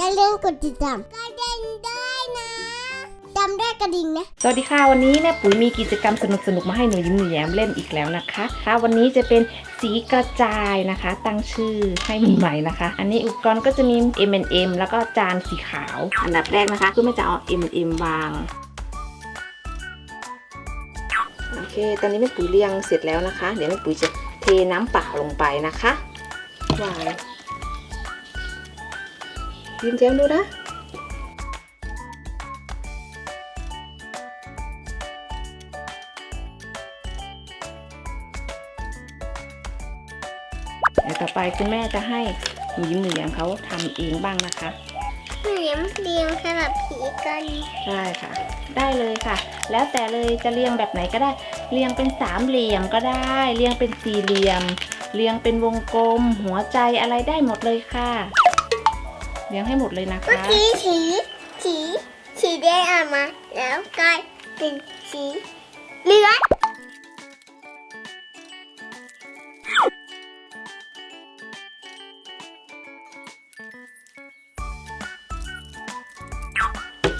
อย่าลืมกดติดตามกระดิ่งด้วยนะจำได้กระดิ่งนะสวัสดีค่ะวันนี้แม่ปุ๋ยมีกิจกรรมสนุกๆมาให้หนูยิ้มหนูแย้มเล่นอีกแล้วนะคะค่ะวันนี้จะเป็นสีกระจายนะคะ ตั้งชื่อให้ใหม่ๆนะคะ อันนี้อุปกรณ์ก็จะมี M&M แล้วก็จานสีขาว อันดับแรกนะคะคือแม่จะเอา M&M วางโอเค ตอนนี้แม่ปุ๋ยเรียงเสร็จแล้วนะคะ เดี๋ยวแม่ปุ๋ยจะเทน้ำเปล่าลงไปนะคะวาง ยิ้มแย้มดูนะเดี๋ยวต่อไปคุณแม่จะให้หนูยิ้มหนูแย้มเขาทำเองบ้างนะคะเหมือนเรียงสลับผีกันได้ค่ะ ได้เลยค่ะ แล้วแต่เลยจะเรียงแบบไหนก็ได้ เรียงเป็นสามเหลี่ยมก็ได้ เรียงเป็นสี่เหลี่ยม เรียงเป็นวงกลม หัวใจอะไรได้หมดเลยค่ะ เรียงให้หมดเลยนะเมื่อคะกี้สีสีสีแดงออกมา แล้วกลายเป็นสีเหลือง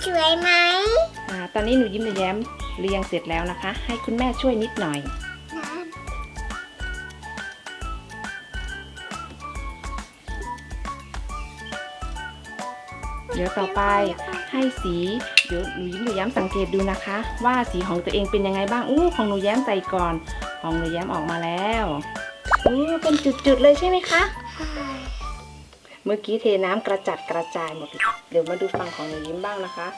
สวยไหมอ่าตอนนี้หนูยิ้มหนูแย้มเรียงเสร็จแล้วนะคะ ให้คุณแม่ช่วยนิดหน่อย เดี๋ยวต่อไปให้สีเดี๋ยวหนูยิ้มหนูแย้มสังเกตดูนะคะ ว่าสีของตัวเองเป็นยังไงบ้างอู้ของหนูแย้มใส่ก่อน ของหนูแย้มออกมาแล้วอู้เป็นจุดๆเลยใช่ไหมคะเมื่อกี้เทน้ำกระจัดกระจายหมดเลยเดี๋ยวมาดูฟังของหนูยิ้มบ้างนะคะ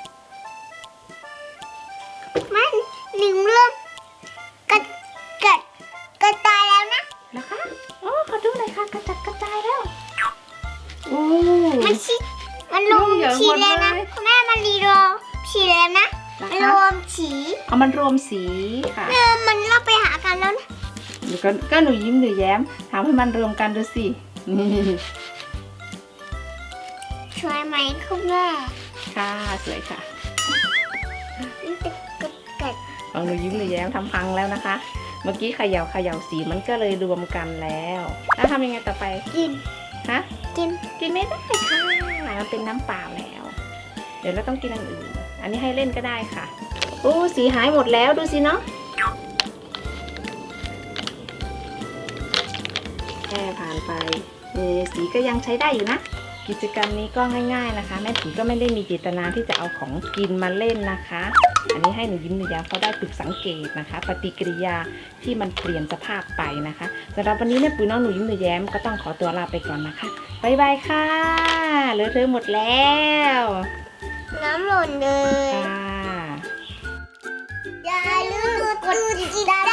ฉีหมดแล้วนะเลยคุณแม่มันรีรวมฉีแล้วนะนะมันคะรวมฉีเอามันรวมสีค่ะเออมันเราไปหากันแล้วนะเดี๋ยวก็ก็หนูยิ้มหนูแย้มทำให้มันรวมกันดูสินี่ช่วยไหมคุณแม่ค่ะสวยค่ะนี่เป็นกระกัดของหนูยิ้มหนูแย้มทำพังแล้วนะคะ เมื่อกี้เขย่าเขย่าสีมันก็เลยรวมกันแล้ว แล้วทำยังไงต่อไปกินฮะกินกินไม่ได้ค่ะ มันเป็นน้ำเปล่าแล้ว เดี๋ยวเราต้องกินอันอื่น อันนี้ให้เล่นก็ได้ค่ะ โอ้สีหายหมดแล้วดูสิเนาะแค่ผ่านไปเอสีก็ยังใช้ได้อยู่นะ กิจกรรมนี้ก็ง่าย ๆนะคะ แม่ผีก็ไม่ได้มีเจตนาที่จะเอาของกินมาเล่นนะคะ อันนี้ให้หนูยิ้มหนูแย้มเขาได้ฝึกสังเกตนะคะ ปฏิกิริยาที่มันเปลี่ยนสภาพไปนะคะสำหรับวันนี้แม่ปุ๋ยน้องหนูยิ้มหนูแย้มก็ต้องขอตัวลาไปก่อนนะคะบ๊ายบายค่ะเหลือเธอะหมดแล้ว น้ำหล่นเลยค่ะอย่าลืมกดติดตาม